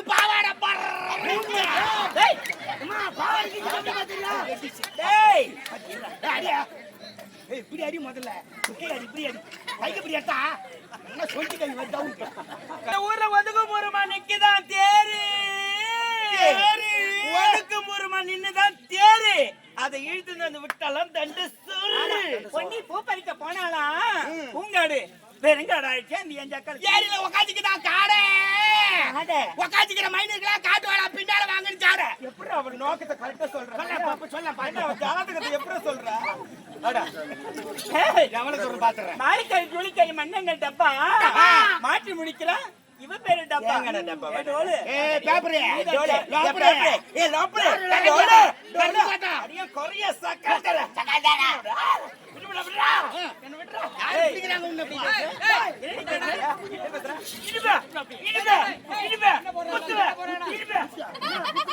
பாவாடைக்கு பாவாடை இப்படி அடி முதல்ல. அடி இப்படி அடி. கைக்கு இப்படி எடுத்தா என்ன சொல்லிட்டு வந்து ஊர்ல ஒதுக்கு முருமா நிக்குதான் தேரு. ஒதுக்கு முருமா நின்னுதான் தேரு. அதை இழுத்து வந்து விட்டாலும் தண்டு சொல்லு பொன்னி பூ பறிக்க போனாளா பூங்காடு. பெருங்காடு ஆயிடுச்சு அந்த என் ஜக்கல். ஏரியில உக்காந்துக்குதான் காடை? உக்காந்துக்கிற மைனர்களா காட்டு வாடா பின்னால வாங்கன்னு எப்படி அவன் நோக்கத்தை கரெக்டா சொல்றேன் சொல்ல அவன் ஜாதகத்தை எப்படி சொல்றேன் மாளிகை குளிக்கை மண்ணங்க டப்பா? மாற்றி முடிக்கிறான் இவன் பேரு டப்பா. டப்பா? ஏ பேப்பர். ஏ லோப்பர் இனிமே இனிமே இனிமே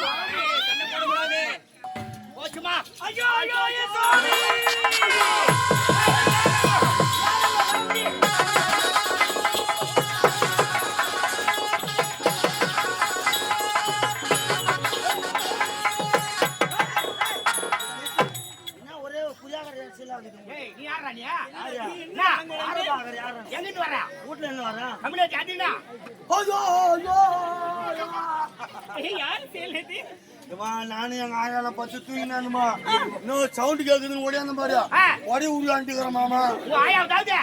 சவுண்ட் கேக்குதுன்னு ஓடியாந்த மாதிரி ஒடி உருவாண்டிக்கிற மாமா. ஆயாவது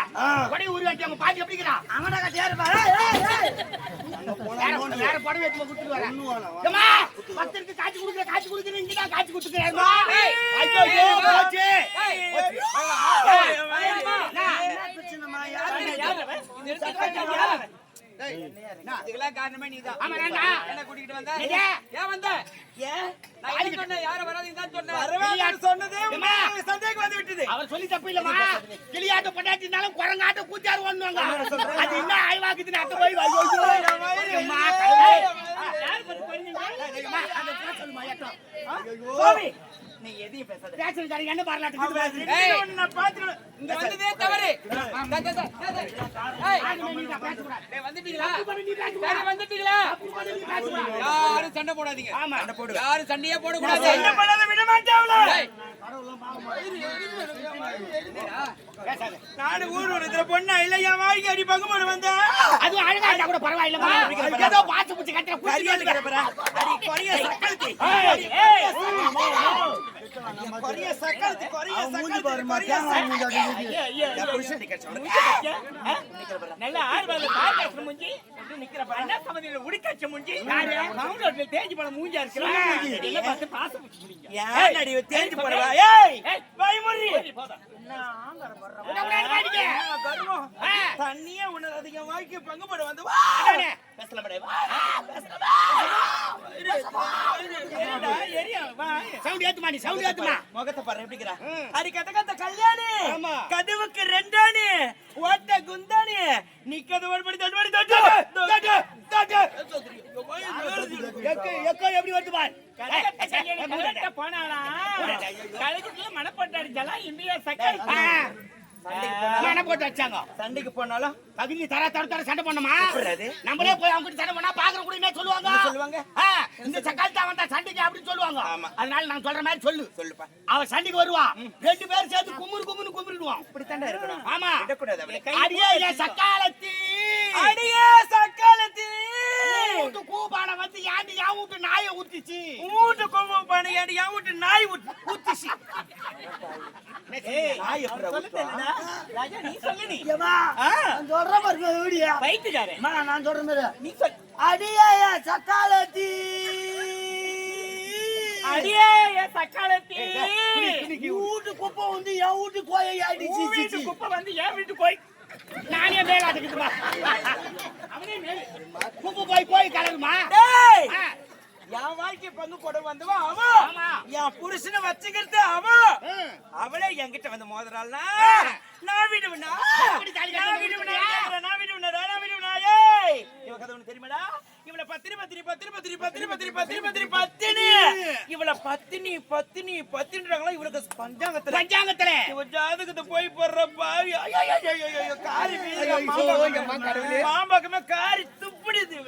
ஒடி உருவாட்டி அவங்க பாட்டி எப்படிக்கிறா அவனாக தேர் பாரு? வேற புடவை எடுத்து குடுத்துட்டு வரேன். பத்தருக்கு காட்சி குடுக்குற காட்சி குடுக்குற இங்க தான் காட்சி குடுக்குறேன் பிரச்சனைமா யாரு அதுக்கெல்லாம் காரணமே நீதான் என்ன கூட்டிட்டு வந்த ஏன் வந்த ஏன் அவர் சொல்லி தப்பு இல்லமா கிளியாட்டம் பொண்டாட்டினாலும் குரங்காட்டம் கூத்தாரு ஒண்ணுவாங்க அது இன்னும் ஆய்வாக்குதுன்னு அட்ட போய் நீ எதையும் பேசாத. சண்டையே போடக்கூடாது. நானு ஊர் இருக்கிற பொண்ணா இல்ல என் வாழ்க்கை அடி பங்குமோடு வந்தேன் அதுவும் அழகா கூட பரவாயில்ல ஏதோ பாத்து பிடிச்சி கட்டுற அடி கொடிய சக்கலத்தி கொரிய சக்கரத்து கொரிய சக்கரத்து பாருமா கேமரா தண்ணியே உனது வாழ்க்கை பங்குபட வந்து வா! பேசல மேடம் சவுண்ட் ஏத்துமா நீ? சவுண்ட் ஏத்துமா முகத்தை பாரு எப்படிக்கிறா. அடி கத்த கத்த கல்யாணி. கதவுக்கு ரெண்டாணி ஓட்ட குந்தாணி நிக்கது ஒரு படி தட்டு படி தட்டு தட்டு, தட்டு. எக்கு, எப்படி வருது பார். போனாளா கழுகுக்குள்ள மனப்பட்டாடி ஜலம் இந்தியா. சக்கரை மன போட்டு வச்சாங்க. சண்டைக்கு போனாலும் தகுதி தர தர தர சண்டை பண்ணமா? நம்மளே போய் அவங்க கிட்ட சண்டை பண்ணா பாக்குற கூட என்ன சொல்லுவாங்க? என்ன சொல்லுவாங்க? இந்த சக்காலத்தை அவன் தான் சண்டைக்கு அப்படின்னு சொல்லுவாங்க. அதனால நான் சொல்ற மாதிரி சொல்லு. சொல்லுப்பா. அவன் சண்டைக்கு வருவான் ரெண்டு பேரும் சேர்ந்து குமுறு குமுறு குமுறிடுவான் இப்படித்தாண்டா இருக்கணும். ஆமா. அடியே சக்காலத்தி. ஆண்டு என் வீட்டு நாயை ஊத்திச்சு உன் வீட்டு கொம்பு பானை ஆண்டு என் வீட்டு நாய் ஊத்திச்சு ராஜா நீ சொல்லு நீ சொல்ற மாதிரி வீடியா வயிற்றுக்காரன் நான் சொல்ற மாதிரி நீ சொல் அடியாய சக்காலத்தி அடியாய சக்காலத்தி வீட்டு குப்பை வந்து என் வீட்டு கோயை அடிச்சு வீட்டு குப்பை வந்து என் வீட்டு கோய் நானே மேலாட்டுக்குதுமா அவனே மேல. குப்பு போய் போய் கலருமா. என் வாழ்க்கை பங்கு போட வந்தவன் அவன். என் புருஷனை வச்சுக்கிறது அவன். அவளே என்கிட்ட வந்து மோதுறாள்னா? நான் விடுவேனா நான் விடுவேனா? நான் விடுவேனா நான் விடுவேனா ஏய்! இவ கதை உனக்கு தெரியுமாடா? இவள பத்தினி பத்தினி பத்தினி பத்தினி பத்தினி பத்தினி பத்தினி பத்தினி பத்தினி இவள பத்தினி பத்தினி பத்தினிறாங்களா இவளுக்கு பஞ்சாங்கத்துல பஞ்சாங்கத்துல இவ ஜாதகத்தை போய் போடுற பாவி காரி. மாம்பழமே காரி துப்பிடுது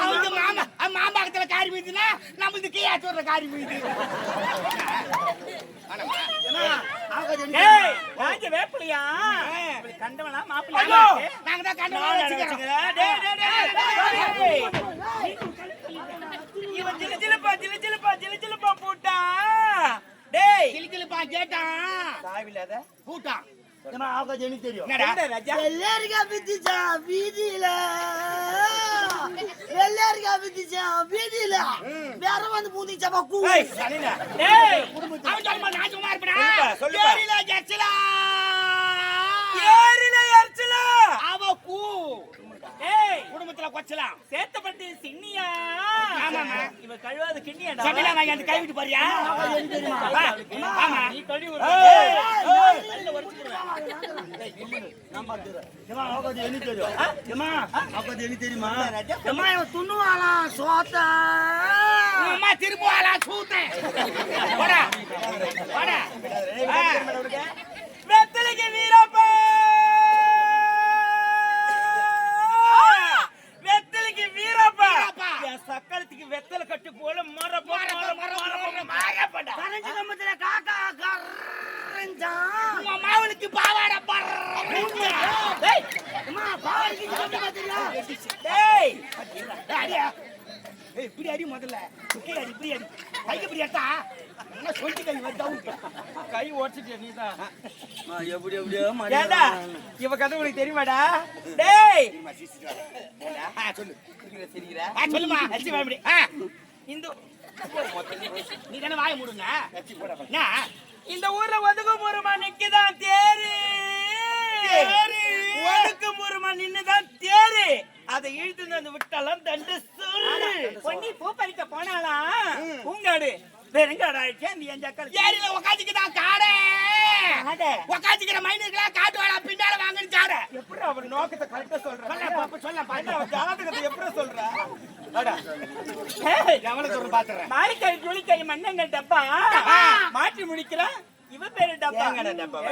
அவங்க மாமா மாம்பாக்கத்துல காரி மீதுனா நம்மளுக்கு கீழாத்தூர்ல காரி மீது வேப்பிலையா கண்டவனா மாப்பிள்ளையா நாங்க தான் கண்டு நான் வச்சுக்கிறோம். டேய், டேய், டேய். இவன் ஜிலு ஜிலுப்பா, ஜிலு ஜிலுப்பா, ஜிலு ஜிலுப்பா போட்டா. டேய். கிளிக்கிளிப்பா கேட்டான் சாவில்லாத. கூட்டான் ஏன்னா ஆகாது எனக்கு தெரியும். என்னடா? என்ன ராஜா? வெள்ளரிக்கா பித்திச்சா வீதியில. வெள்ளரிக்கா பித்திச்சா வீதியில. வேற வந்து பூந்திச்சா கூ. ஏய், சரிடா. டேய், அவன் சொல்லுமா நான் சும்மா இருப்பேனா? சொல்லுப்பா, சொல்லுப்பா. ஏரியில ஜெர்சிலா ஏறில எரிச்சலா. அவ கூ டேய், கொச்சலாம் சேத்தப்பட்டி சின்னியா? கழுவாத வாங்கி அந்த போறியா. ஆமா நீ கழுவி நல்ல தெரியும் துண்ணுவாளாம் சோத்த அம்மா திரும்புவாளா சூத்தேன். வெத்தலைக்கு வீரப்பா வெத்தலைக்கு வீரப்பா வீரப்பா. என் சக்கரத்துக்கு வெத்தலை கட்டு போல மரப்பா மரப்பா, மரப்பா, மரப்பா, மரப்பா கரஞ்சு கம்பத்துல காக்கா கரஞ்சான் உங்க அம்மாவனுக்கு பாவாடை பர்ற டேய் அம்மா பாவடிக்கு கம்பி பாத்தியா டேய் அடியா ஏய் இப்படி அடி முதல்ல இப்படி அடி இப்படி அடி கைக்கு இப்படி எடுத்தா என்ன சொல்லிட்டு கை வந்து அவுட் கை ஓடிச்சிட்டியா நீதான் எப்படி எப்படியோ ஏண்டா? இவ கதை உனக்கு தெரியுமாடா? டேய்! சொல்லு. சொல்லுமா. அச்சி வாய் இந்த. நீ தானே வாய மூடுங்க. இந்த ஊர்ல ஒதுக்கு முருமா நிக்குதான் தேரு. தேரு. ஒதுக்கு முருமா நின்னுதான் தேரு. அதை இழுத்து வந்து விட்டாலும் தண்டு சொல்லு பொன்னி பூ பறிக்க போனாலா பூங்காடு. பெருங்காடு அந்த என் ஜக்கல் ஏரியில உக்காந்துக்குதான் காடை. காடை? உக்காந்துக்கிற மைனுங்களா காட்டு வாடா பின்னால வாங்கன்னு சாட எப்படி அவர் நோக்கத்தை கரெக்டா சொல்ற? சொல்ல பாப்பா சொல்ல பாண்டா, அவர் ஜாதகத்தை எப்படி சொல்ற? எவ்வளவு சொல்ற பாத்துறேன். மாரிக்கை ஜுளிக்கை மண்ணங்கள் டப்பா? மாற்றி முடிக்கிறேன் இவ பேரு டப்பா.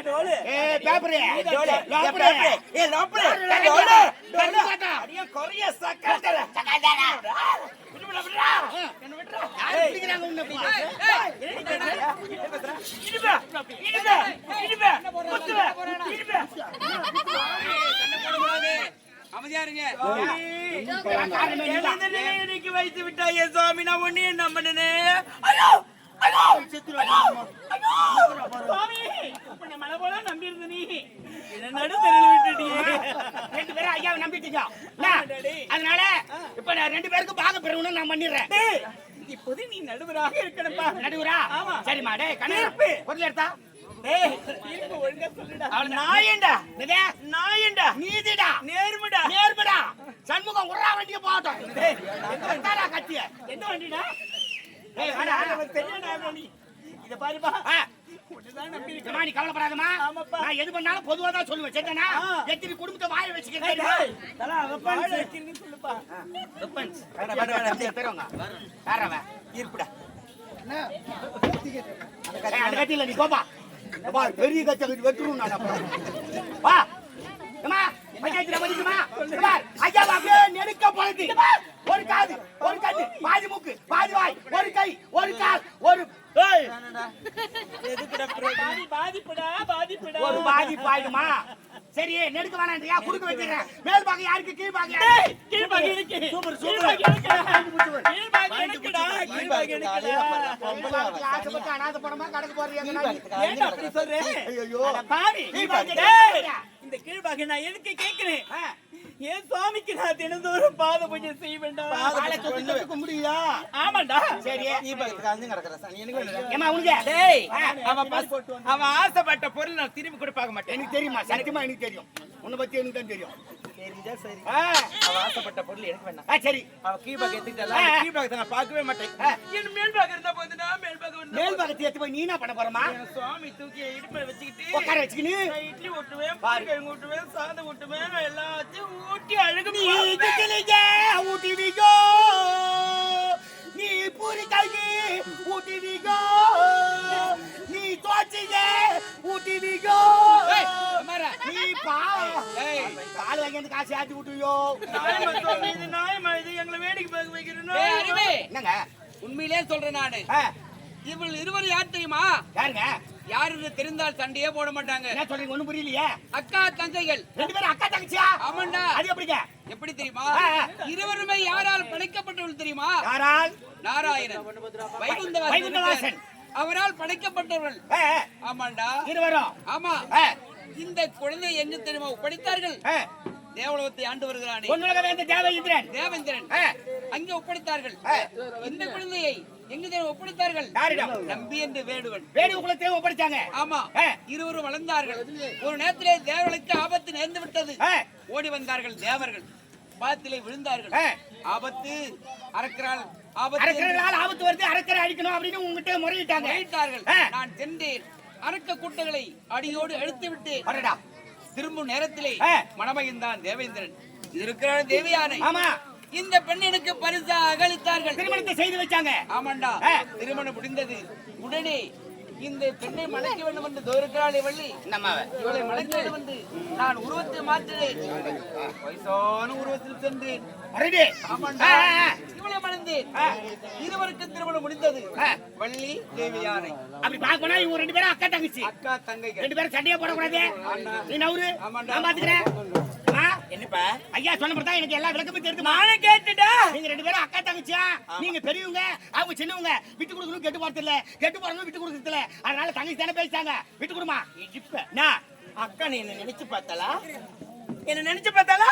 டோலு. ஏ பேப்பரே. ஏ, லோப்பரே. ஏ, லோப்பரு. நிலையடிக்கு வைத்து விட்டாயே சுவாமி. நான் ஒன்னே என்ன நடு அதனால இப்ப நான் ரெண்டு பேருக்கும் பாக பெறணும்னு நான் பண்ணிடுறேன். இப்போது நீ நடுவராக இருக்கணும்பா. நடுவுரா. சரிம்மா டேய் கண்ணு. பொருள் எடுத்தா? நேர்மடா. நேர்மடா. சண்முகம் உர்றா வண்டிய போகட்டும். எந்த வண்டிடா? இத பாருப்பா நீ. நான் எது பண்ணாலும் பொதுவா தான் சொல்லுவேன் சரிதானா. எத்தனை குடும்பத்தை வாய வச்சுக்கிறேன் சொல்லுப்பா. யாரவன்? இருப்புடா. ஏய், அந்த கத்தியில நீ போப்பா. அப்பா, பெரிய கத்தி வெட்டுருவேன் நான். வா. ஏம்மா, பஞ்சாயத்துல மதிக்குமா? ஐயாவை அப்படியே நெருக்க பழகு. ஒரு காது, ஒரு கண்ணு, பாதி மூக்கு, பாதி வாய், ஒரு கை, ஒரு கால், ஒரு. ஒரு பாதி பாயுமா சரி நெடுக்க வேணான்றியா? குடுக்க வச்சிடுறேன் மேல் பாகம் யாருக்கு கீழ் டேய், யாருக்கு? கீழ்பாகம் இருக்கு. சூப்பர், இருக்குடா. கீழ்பாகம் இருக்குடா, கீழ்பாகம் இருக்குடா. மேல் பாகத்துக்கு ஆசைப்பட்டு அனாதை படமா கணக்கு போடுறீங்க ஏன்டா அப்படி சொல்ற? ஐயோ பாவி. இந்த கீழ்பாகம் நான் எதுக்கு கேட்கிறேன் என் சுவாமிக்கு நான் தினந்தோறும் பாத பூஜை செய்ய வேண்டாம் கும்பிடுவியா? ஆமாண்டா. சரி அவன் ஆசைப்பட்ட பொருள் நான் திரும்பி கூட பார்க்க மாட்டேன். எனக்கு தெரியுமா? சத்தியமா எனக்கு தெரியும். உன்னை பத்தி எனக்கு தான் தெரியும். தெரிஞ்சா சரி. ஆ, அவன் ஆசைப்பட்ட பொருள் எனக்கு வேண்டாம். ஆ, சரி. எடுத்துக்கிட்டா நான் பார்க்கவே மாட்டேன். என் மேல்பாகம் இருந்தா போதுடா மேல்பாகம் இருந்தா மேல் பாகத்தை எடுத்து போய் நீ என்ன பண்ண போறமா? சுவாமி தூக்கி இடுப்புல வச்சுக்கிட்டு உட்கார வச்சுக்கின்னு. நான் இட்லி ஊட்டுவேன் பாருங்க ஊட்டுவேன் சாதம் ஊட்டுவேன் எல்லாத்தையும் ஊட்டி அழகு நியாயமா சொல்லு, இது நியாயமா இது எங்களை வேடிக்கை பார்க்க அறிவே, என்னங்க? உண்மையிலே சொல்றேன் நானு. இவள் இருவர் யார் தெரியுமா? யாருங்க? யாருன்னு தெரிந்தால் சண்டையே போட மாட்டாங்க. என்ன சொல்றீங்க ஒண்ணும் புரியலையே? அக்கா தங்கைகள். ரெண்டு பேரும் அக்கா தங்கச்சியா? ஆமாண்டா. அது எப்படிங்க? எப்படி தெரியுமா. இருவருமே யாரால் படைக்கப்பட்டவள் தெரியுமா? யாரால்? நாராயணன். வைகுந்தவாசன். அவரால் படைக்கப்பட்டவர்கள் ஆமாண்டா. இருவரும். ஆமா. இந்த குழந்தை எங்க தெரியுமா ஒப்படைத்தார்கள் ஆ, தேவலோகத்தை ஆண்டு வருகிறானே. தேவேந்திரன். ஆ, அங்கே ஒப்படைத்தார்கள். இந்த குழந்தையை எங்க ஒப்படைத்தார்கள்? யாரிடம்? நம்பி என்று வேடுவன். வேடு குலத்தை ஒப்படைச்சாங்க. ஆமா. இருவரும் வளர்ந்தார்கள். ஒரு நேரத்திலே தேவர்களுக்கு ஆபத்து நேர்ந்து விட்டது. ஓடி வந்தார்கள் தேவர்கள். பாத்திலே விழுந்தார்கள். ஆபத்து அறக்கிறாள் ஆபத்து அரக்கர்களால் ஆபத்து வருது அரக்கரை அடிக்கணும் அப்படின்னு உங்ககிட்ட முறையிட்டாங்க. நான் சென்றேன். அரக்க கூட்டங்களை அடியோடு அழுத்து விட்டு திரும்பும் நேரத்திலே ஆ. மணமகிழ்ந்தான் தேவேந்திரன். இது இருக்கிறாள் தேவியானை. ஆமா. இந்த பெண்ணினுக்கு பரிசா அகழித்தார்கள் திருமணத்தை செய்து வச்சாங்க. ஆமாண்டா. திருமணம் முடிந்தது. உடனே இந்த பெண்ணை மணக்க வேண்டும் என்று தோருக்கிறாளே வள்ளி. நம்ம இவளை மணக்க வேண்டும் என்று நான் உருவத்தை மாற்றினேன். வயசான உருவத்தில் சென்றேன். இவளை மணந்தேன். இருவருக்கு திருமணம் முடிந்தது. வள்ளி தேவியானை அப்படி பார்க்கணும் இவங்க ரெண்டு பேரும் அக்கா தங்கச்சி. அக்கா தங்கைகள். ரெண்டு பேரும் சண்டையே போடக்கூடாது. நீ நவுரு. நான் பாத்துக்கிறேன். என்னப்பா? ஐயா சொன்ன தான் எனக்கு எல்லா விளக்கமும் தெரியுமா நானே கேட்டுடா நீங்க ரெண்டு பேரும் அக்கா தங்கச்சியா? நீங்க பெரியவங்க அவங்க சின்னவங்க. விட்டு கொடுக்கணும் கெட்டு போறது இல்ல. கெட்டு போறவங்க விட்டு கொடுக்கறது இல்ல. அதனால தங்கச்சி தானே பேசிட்டாங்க. விட்டு கொடுமா. இடிப்ப. அக்கா நீ என்ன நினைச்சு பார்த்தாளா? என்ன நினைச்சு பார்த்தாளா?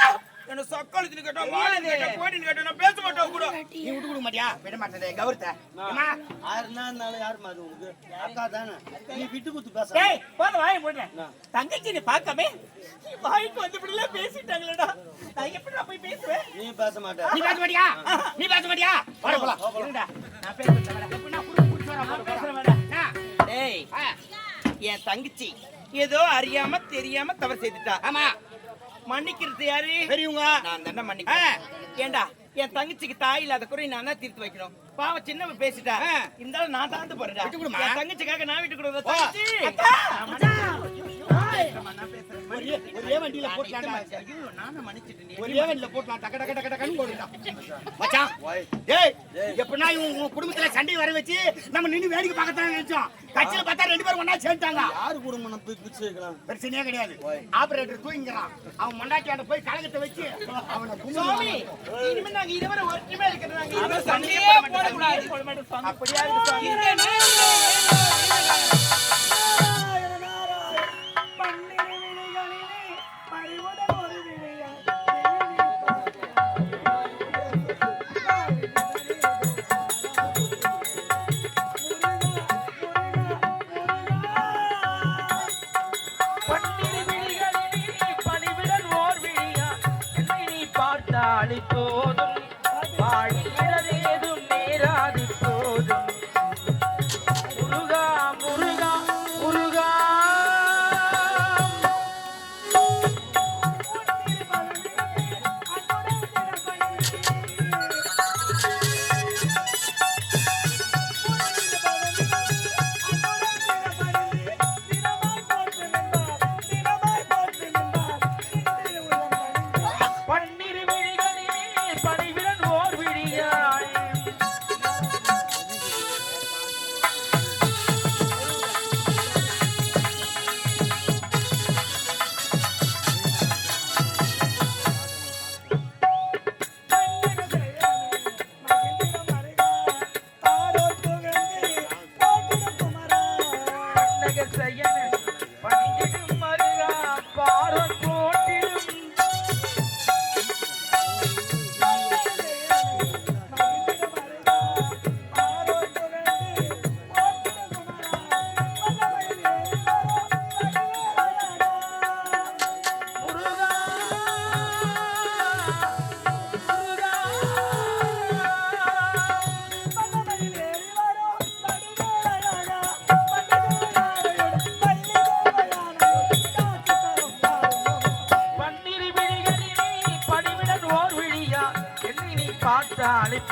என்ன சக்காலத்துல கேட்டா மாலின்னு கேட்டா போடின்னு கேட்டா நான் பேச மாட்டோம் கூட. நீ விட்டு கொடுக்க மாட்டியா? விட மாட்டேன் கௌரத்த. யாருன்னா இருந்தாலும் யாரும்மா அது உனக்கு? அக்கா தானே. நீ விட்டு குத்து பேச. டேய் போத வாயை போடுறேன் தங்கச்சி நீ பார்க்காம நீ வாய்க்கு வந்து இப்படி எல்லாம் பேசிட்டாங்களேடா. நான் எப்படி போய் பேசுவேன்? நீ பேச மாட்ட. நீ பேச மாட்டியா? நீ பேச மாட்டியா? வர போலாம். இருடா. நான் பேச மாட்டேன் வரேன். நான் பேசுறேன் வேடா. நான். டேய் என் தங்கச்சி ஏதோ அறியாம தெரியாம தவறு செய்துட்டா. ஆமா. மன்னிக்கிறது யாரு? பெரியவங்க. நான் தானே. மன்னிக்கிறேன்? ஏண்டா என் தங்கச்சிக்கு தாய் இல்லாத குறை நான் தான் தீர்த்து வைக்கணும்? பாவம் சின்னவ பேசிட்டா. இருந்தாலும் நான் தாழ்ந்து போறேன் தங்கச்சிக்காக நான் விட்டு ஒரே ஒரே வண்டியில மன்னிச்சிட்டேனே. ஒரே வண்டியில போட்டான். டக்க டக்க டக்க டக்கன்னு போடுறான் மச்சான் ஏய் எப்படின்னா இவங்க உங்க குடும்பத்துல சண்டை வர வச்சு நம்ம நின்னு வேடிக்கை பார்க்கத்தான் நினைச்சோம் கட்சியில பார்த்தா ரெண்டு பேரும் ஒண்ணா சேர்ந்தாங்க யாரு குடும்பம் பிரச்சனையே கிடையாது. ஆபரேட்டர் தூங்கிக்கிறான். அவன் மண்டாட்டியாண்ட போய் கழகத்தை வச்சு அவனை இனிமே நாங்க இருவரும் ஒற்றுமையா இருக்கிறோம். நாங்க இருவரும் அளிப்போதும்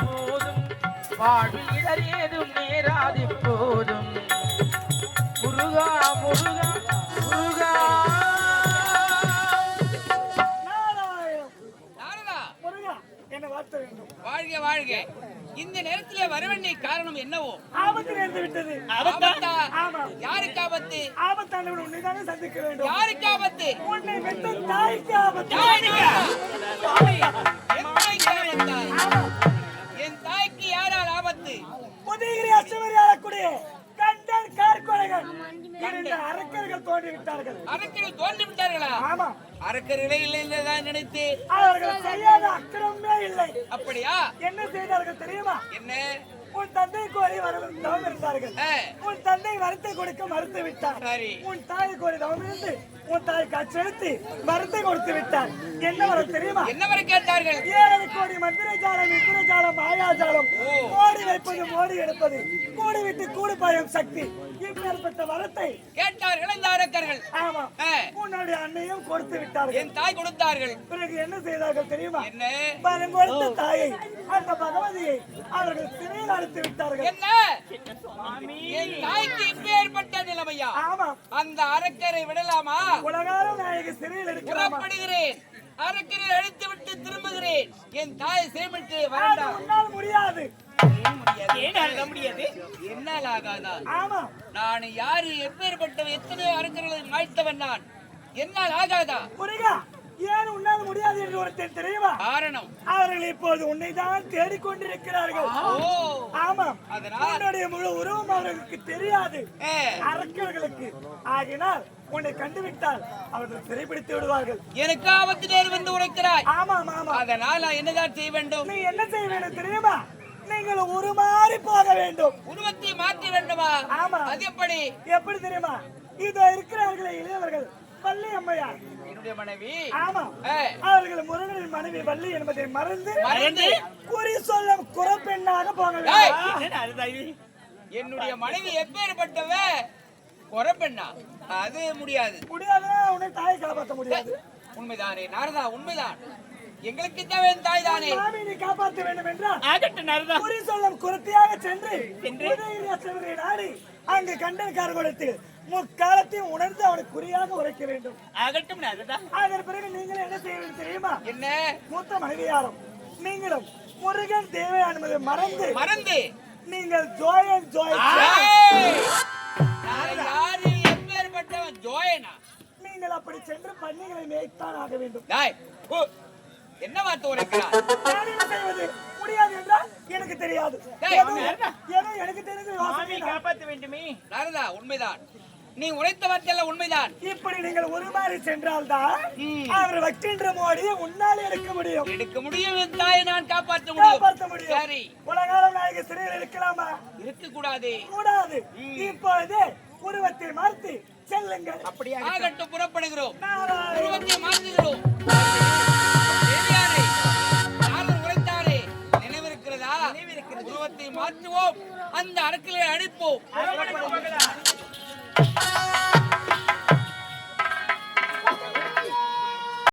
போதும். வாழ்வில் இடரேதும் நேராது போதும். முருகா முருகா முருகா. வாழ்க வாழ்க. இந்த நேரத்திலே வரவண்ணை காரணம் என்னவோ? ஆபத்து நேர்ந்து விட்டது. ஆபத்தா? யாருக்கு ஆபத்து? ஆபத்தான உன்னை தானே சந்திக்க வேண்டும். யாருக்கு ஆபத்து? உன்னை பெற்ற தாய்க்கு ஆபத்து. ஆபத்து? உதயகிரி அசுவரி ஆளக்கூடிய கண்டன் கார்கொலைகள். இரண்டு அரக்கர்கள் தோன்றி விட்டார்கள் அரக்கர்கள் தோன்றி விட்டார்களா ஆமா. அரக்கர்களே இல்லை என்றுதான் நினைத்து அவர்கள் செய்யாத அக்கிரமே இல்லை. அப்படியா? என்ன செய்தார்கள் தெரியுமா? என்ன? உன் தந்தை கோரி வர தவம் இருந்தார்கள். உன் தந்தை வரத்தை கொடுக்க மறுத்து விட்டார். உன் தாய் கோரி தவம் இருந்து உன் தாய் காட்செலுத்தி மருந்தை கொடுத்து விட்டார். என்ன வர தெரியுமா? என்ன வரை கேட்டார்கள்? ஏழரை கோடி மந்திர ஜாலம் இந்திர ஜாலம் மாயாஜாலம் மோடி வைப்பது மோடி எடுப்பது. கூடி விட்டு கூடு பாயும் சக்தி. இப்பேற்பட்ட வரத்தை கேட்டார்கள் இந்த அரக்கர்கள். ஆமா. ஆ, உன்னுடைய அன்னையும் கொடுத்து விட்டார்கள். என் தாய் கொடுத்தார்கள். பிறகு என்ன செய்தார்கள் தெரியுமா? என்ன? பலம் கொடுத்த தாயை அந்த பகவதியை அவர்கள் சிறையில் அடைத்து விட்டார்கள். என்ன? என் தாய்க்கு இப்பேற்பட்ட நிலைமையா? ஆமா. அந்த அரக்கரை விடலாமா? உலகால நாயகி சிறையில் எடுக்கலாமா? புறப்படுகிறேன். அரக்கரை அழித்து விட்டு திரும்புகிறேன். என் தாயை ஏன் அழுத முடியாது. என்னால் ஆகாதா? நான் யாரு? எப்பேற்பட்டவன்? எத்தனை மாய்த்தவன் நான். என்னால் ஆகாதா? ஏன் உன்னால் முடியாது என்று ஒருத்தன் தெரியுமா? காரணம். அவர்கள் இப்போது உன்னை தான் தேடிக்கொண்டிருக்கிறார்கள். ஆமாம்? உன்னுடைய முழு உருவம் அவர்களுக்கு தெரியாது. அரக்கர்களுக்கு ஆகினால் உன்னை கண்டுவிட்டால் அவர்கள் சிறைப்பிடித்து விடுவார்கள். எனக்கு ஆபத்து நேர் வந்து உரைக்கிறாய். ஆமாம் ஆமா அதனால் நான் என்னதான் செய்ய வேண்டும்? நீ என்ன செய்ய வேண்டும் தெரியுமா? நீங்கள் உருமாறி போக வேண்டும். உருவத்தை மாற்ற வேண்டுமா? ஆமா. அது எப்படி? எப்படி தெரியுமா? இதோ இருக்கிறார்களே இளையவர்கள் வள்ளி அம்மையார். என்னுடைய மனைவி. ஆமா. ஏ, அவர்கள் முருகனின் மனைவி வள்ளி என்பதை மறந்து மறந்து குறி சொல்லும் குறப்பெண்ணாக போக வேண்டும்? என்னுடைய மனைவி எப்பேற்பட்டவ? குறப்பெண்ணா. அது முடியாது. முடியாதுன்னா உன்னை தாயை காப்பாற்ற முடியாது. உண்மைதானே? நாரதா உண்மைதான். எங்களுக்கு தேவை என் தாய் தானே காப்பாற்ற வேண்டும் என்றால் ஆகட்டும் நரதா. குறி சொல்லும் குரத்தியாக சென்று சென்று? நாடி அங்கு கண்டன்கார் கொடுத்து முக்காலத்தையும் உணர்ந்து அவனுக்கு குறியாக உரைக்க வேண்டும். ஆகட்டும் நரதா. அதன் பிறகு நீங்கள் என்ன செய்ய வேண்டும் தெரியுமா? என்ன? மூத்த மனைவியாரும் நீங்களும் முருகன் தேவை என்பதை மறந்து மறந்து. நீங்கள் ஜோயன் ஜோயனா. நீங்கள் அப்படி சென்று பன்னிகளை மேய்த்தான் ஆக வேண்டும். என்ன வார்த்தை உரைக்கிறார் நான் என்ன செய்வது? முடியாது என்றால் எனக்கு தெரியாது. டேய், ஏதோ ஏதோ எனக்கு தெரிஞ்ச மாமி தான். காப்பாத்த வேண்டுமே. நாரதா உண்மைதான். நீ உரைத்த வார்த்தையெல்லாம் உண்மைதான். இப்படி நீங்கள் உருமாறி சென்றால்தான் அவர் வைக்கின்ற மோடியை உன்னால் எடுக்க முடியும். எடுக்க முடியும் என் தாயை நான் காப்பாற்ற முடியும். காப்பாற்ற முடியும். சரி. உலகால நாயக சிறையில் இருக்கலாமா? இருக்க கூடாது. கூடாது இப்பொழுது உருவத்தை மாற்றி செல்லுங்கள். அப்படியா? ஆகட்டும் புறப்படுகிறோம். நாராயண உருவத்தை மாற்றுகிறோம். மாற்றுவோம். அந்த அரக்கிலே அடிப்போம் போகலாம்